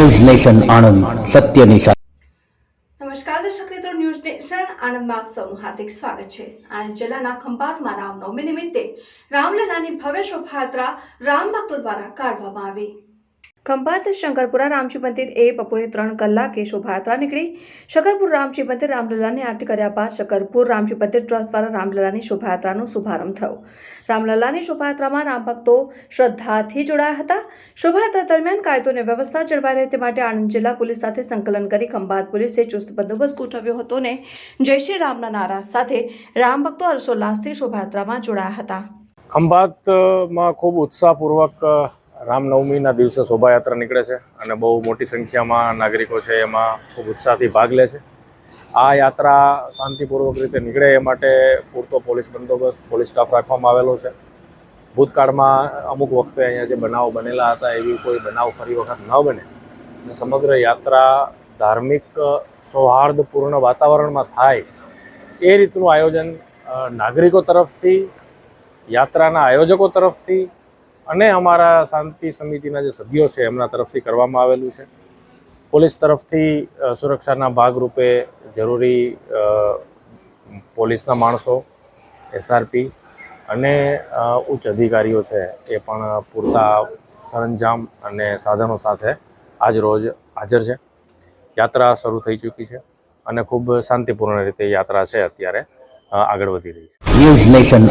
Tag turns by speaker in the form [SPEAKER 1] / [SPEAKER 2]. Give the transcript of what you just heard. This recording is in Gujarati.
[SPEAKER 1] ન્યૂઝ નેશન આણંદ સત્યની સાથે
[SPEAKER 2] નમસ્કાર, દર્શક મિત્રો, ન્યૂઝ નેશન, આણંદમાં સૌનું હાર્દિક સ્વાગત છે. આણંદ જિલ્લાના ખંભાતમાં રામનવમી નિમિત્તે રામલલાની ભવ્ય શોભાયાત્રા રામ ભક્તો દ્વારા કાઢવામાં આવી. ખંભાત શંકરપુરા રામજી મંદિર એ બપોરે ત્રણ કલાકે શોભાયાત્રા નીકળી. શંકરપુર રામજી મંદિર રામલલાની આરતી કર્યા બાદ શંકરપુર રામજી મંદિર ટ્રસ્ટ દ્વારા રામલલાની શોભાયાત્રાનો શુભારંભ થયો. રામલલાની શોભાયાત્રામાં રામભક્તો શ્રદ્ધાથી જોડાયા હતા. શોભાયાત્રા દરમિયાન કાયદો અને વ્યવસ્થા જળવાઈ રહે તે માટે આણંદ જિલ્લા પોલીસ સાથે સંકલન કરી ખંભાત પોલીસે ચુસ્ત બંદોબસ્ત ગોઠવ્યો હતો ને જય શ્રી રામના નારા સાથે રામ ભક્તો હર્ષોલ્લાસથી શોભાયાત્રામાં જોડાયા હતા.
[SPEAKER 3] ખંભાતમાં ખૂબ ઉત્સાહપૂર્વક રામનવમીના દિવસે શોભાયાત્રા નીકળે છે અને બહુ મોટી સંખ્યામાં નાગરિકો છે એમાં ખૂબ ઉત્સાહથી ભાગ લે છે. આ યાત્રા શાંતિપૂર્વક રીતે નીકળે એ માટે પૂરતો પોલીસ બંદોબસ્ત, પોલીસ સ્ટાફ રાખવામાં આવેલો છે. ભૂતકાળમાં અમુક વખતે અહીંયા જે બનાવ બનેલા હતા, એવી કોઈ બનાવ ફરી વખત ન બને. અને સમગ્ર યાત્રા ધાર્મિક સૌહાર્દપૂર્ણ વાતાવરણમાં થાય એ રીતનું આયોજન નાગરિકો તરફથી, યાત્રાના આયોજકો તરફથી અને અમારા શાંતિ સમિતિના જે સભ્યો છે, એમના તરફથી કરવામાં આવેલું છે. પોલીસ તરફથી સુરક્ષાના ભાગરૂપે જરૂરી પોલીસના માણસો એસઆરપી અને ઉચ્ચ અધિકારીઓ છે, એ પણ પૂરતા સરંજામ અને સાધનો સાથે આજ રોજ હાજર છે. યાત્રા શરૂ થઈ ચૂકી છે અને ખૂબ શાંતિપૂર્ણ રીતે યાત્રા છે અત્યારે આગળ વધી રહી છે.
[SPEAKER 1] News nation